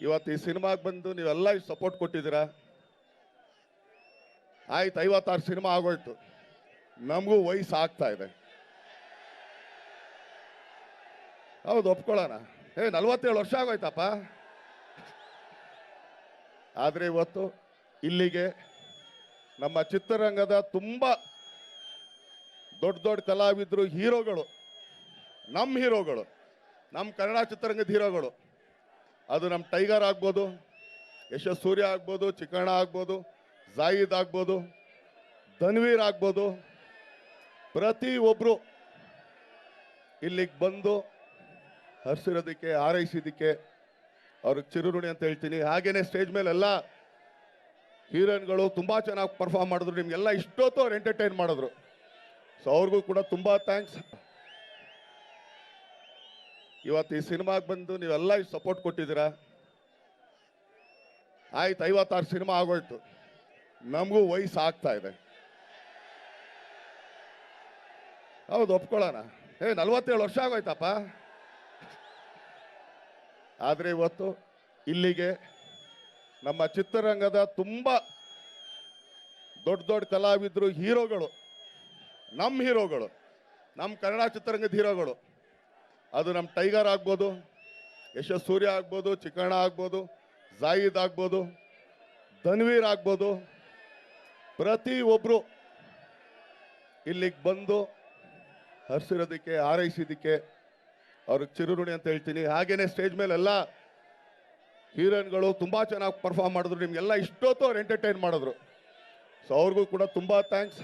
ಇವತ್ತು ಈ ಸಿನಿಮಾಗೆ ಬಂದು ನೀವೆಲ್ಲ ಸಪೋರ್ಟ್ ಕೊಟ್ಟಿದ್ದೀರಾ? ಆಯ್ತು, ಐವತ್ತಾರು ಸಿನಿಮಾ ಆಗೋಯ್ತು. ನಮಗೂ ವಯಸ್ಸು ಆಗ್ತಾ ಇದೆ. ಹೌದು, ಒಪ್ಕೊಳ್ಳೋಣ. ಏ, ನಲ್ವತ್ತೇಳು ವರ್ಷ ಆಗೋಯ್ತಪ್ಪ. ಆದರೆ ಇವತ್ತು ಇಲ್ಲಿಗೆ ನಮ್ಮ ಚಿತ್ರರಂಗದ ತುಂಬ ದೊಡ್ಡ ದೊಡ್ಡ ಕಲಾವಿದರು ಹೀರೋಗಳು ನಮ್ಮ ಹೀರೋಗಳು ನಮ್ಮ ಕನ್ನಡ ಚಿತ್ರರಂಗದ ಹೀರೋಗಳು. ಅದು ನಮ್ಮ ಟೈಗರ್ ಆಗ್ಬೋದು ಯಶಸ್ ಸೂರ್ಯ ಆಗ್ಬೋದು, ಚಿಕ್ಕಣ್ಣ ಆಗ್ಬೋದು ಜಾಯಿದ್ ಆಗ್ಬೋದು, ಧನ್ವೀರ್ ಆಗ್ಬೋದು. ಪ್ರತಿ ಒಬ್ಬರು ಇಲ್ಲಿಗೆ ಬಂದು ಹರಿಸಿರೋದಕ್ಕೆ ಹಾರೈಸಿದ್ದಕ್ಕೆ ಅವ್ರಿಗೆ ಚಿರುರುಣಿ ಅಂತ ಹೇಳ್ತೀನಿ. ಹಾಗೇನೆ ಸ್ಟೇಜ್ ಮೇಲೆ ಎಲ್ಲ ಹೀರೋಯಿನ್ಗಳು ತುಂಬ ಚೆನ್ನಾಗಿ ಪರ್ಫಾರ್ಮ್ ಮಾಡಿದ್ರು. ನಿಮಗೆಲ್ಲ ಇಷ್ಟೊತ್ತು ಅವ್ರು ಎಂಟರ್ಟೈನ್ ಮಾಡಿದ್ರು. ಸೊ ಅವ್ರಿಗೂ ಕೂಡ ತುಂಬ ಥ್ಯಾಂಕ್ಸ್ ಇವತ್ತು ಈ ಸಿನಿಮಾಗೆ ಬಂದು ನೀವೆಲ್ಲ ಸಪೋರ್ಟ್ ಕೊಟ್ಟಿದ್ದೀರಾ? ಆಯ್ತು, ಐವತ್ತಾರು ಸಿನಿಮಾ ಆಗೋಯ್ತು. ನಮಗೂ ವಯಸ್ಸು ಆಗ್ತಾ ಇದೆ. ಹೌದು, ಒಪ್ಕೊಳ್ಳೋಣ. ಏ, ನಲ್ವತ್ತೇಳು ವರ್ಷ ಆಗೋಯ್ತಪ್ಪ. ಆದರೆ ಇವತ್ತು ಇಲ್ಲಿಗೆ ನಮ್ಮ ಚಿತ್ರರಂಗದ ತುಂಬ ದೊಡ್ಡ ದೊಡ್ಡ ಕಲಾವಿದರು ಹೀರೋಗಳು. ನಮ್ಮ ಹೀರೋಗಳು. ನಮ್ಮ ಕನ್ನಡ ಚಿತ್ರರಂಗದ ಹೀರೋಗಳು. ಅದು ನಮ್ಮ ಟೈಗರ್ ಆಗ್ಬೋದು ಯಶಸ್ ಸೂರ್ಯ ಆಗ್ಬೋದು, ಚಿಕ್ಕಣ್ಣ ಆಗ್ಬೋದು ಜಾಯಿದ್ ಆಗ್ಬೋದು, ಧನ್ವೀರ್ ಆಗ್ಬೋದು. ಪ್ರತಿ ಒಬ್ಬರು ಇಲ್ಲಿಗೆ ಬಂದು ಹರಿಸಿರೋದಕ್ಕೆ ಹಾರೈಸಿದ್ದಕ್ಕೆ ಅವ್ರಿಗೆ ಚಿರುರುಣಿ ಅಂತ ಹೇಳ್ತೀನಿ. ಹಾಗೇನೆ ಸ್ಟೇಜ್ ಮೇಲೆ ಎಲ್ಲ ಹೀರೋಯಿನ್ಗಳು ತುಂಬ ಚೆನ್ನಾಗಿ ಪರ್ಫಾರ್ಮ್ ಮಾಡಿದ್ರು. ನಿಮಗೆಲ್ಲ ಇಷ್ಟೊತ್ತು ಅವ್ರು ಎಂಟರ್ಟೈನ್ ಮಾಡಿದ್ರು. ಸೊ ಅವ್ರಿಗೂ ಕೂಡ ತುಂಬ ಥ್ಯಾಂಕ್ಸ್